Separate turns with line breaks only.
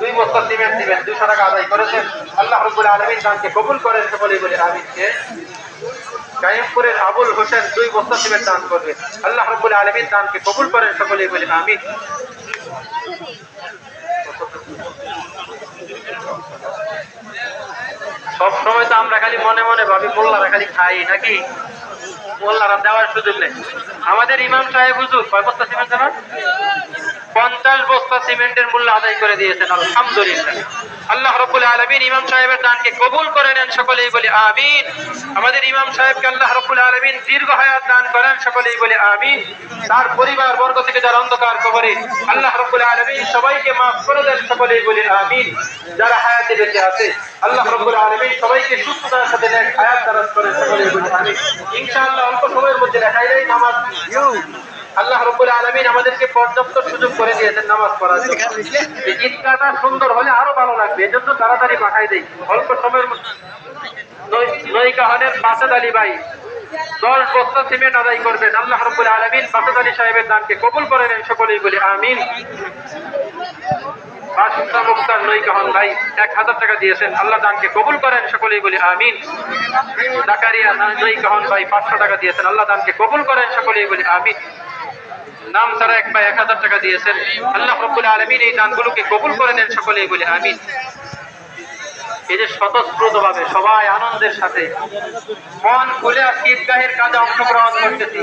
দুই বস্তা সিমেন্ট দিবেন, দুশো টাকা আদায় করেছেন। আল্লাহ রব্বুল আলমিন দানকে কবুল করেন সকলেই বলে আমিনকে গায়েবপুরের আবুল হোসেন দুই বস্তা সিমেন্ট দান করবে আল্লাহ রব্বুল আলমিন দানকে কবুল করেন সকলেই বলে আমিন। সব সময় তো আমরা খালি মনে মনে ভাবি, মোল্লারা খালি খাই নাকি? মোল্লারা দেওয়ার সুযোগ নেই। আমাদের ইমাম সাহেব হুজুর, কয় বস্তা সিমেন্ট দেওয়ার পঞ্চাশ বস্তা সিমেন্টের মূল্য আদায় করে দিয়েছেন, আলহামদুলিল্লাহ। আল্লাহ রব্বুল আলমিন ইমাম সাহেবের দানকে কবুল করে নেন, সকলেই বলে আমিন। আমাদের ইমাম সাহেবকে আল্লাহ রব্বুল আলমিন দীর্ঘ হায়াত দান করেন, সকলেই বলে আমিন। তার পরিবার বর্গ থেকে যারা অন্ধকার কবরে, আল্লাহ রব্বুল আলমিন সবাইকে মাফ করে দেন, সকলেই বলে আমিন। যারা হায়াতে বেঁচে আছে, আল্লাহ রব্বুল আলমিন সবাইকে সুস্থতার সাথে হায়াত দারাজ করে সকলেই বলে আমিন। ইনশাআল্লাহ অল্প সময়ের মধ্যে দেখাই দেয় নামাজ। আল্লাহ রব্বুল আলমিন আমাদেরকে পর্যাপ্ত সুযোগ করে দিয়েছেন নামাজ পড়ার জন্য। ঈদগাহটা সুন্দর হলে আরও ভালো লাগবে এজন্য তাড়াতাড়ি পাঠাই দেই। অল্প সময়ের নৈকাহনের বাসাদ আলী ভাই, দশ বস্তা সিমেন্ট আদায় করবেন। আল্লাহ রব্বুল আলমিন বাসাদ আলী সাহেবের দানকে কবুল করে নেন, সকলেই বলি আমিন। বাসুদা মুক্তার নৈকাহন ভাই, এক হাজার টাকা দিয়েছেন। আল্লাহ দানকে কবুল করেন, সকলেই বলি আমিন। জাকারিয়া নৈকাহন ভাই, পাঁচশো টাকা দিয়েছেন। আল্লাহ দানকে কবুল করেন, সকলেই বলি আমিন। নাম ছাড়া এক ভাই এক হাজার টাকা দিয়েছেন। আল্লাহ রব্বুল আলমিন এই দানগুলোকে কবুল করে নেন সকলে বলে আমিন। এই যে স্বতঃস্ফূর্ত ভাবে সবাই আনন্দের সাথে মন খুলে আজকে ঈদগাহের কাজে অংশগ্রহণ করতেছি।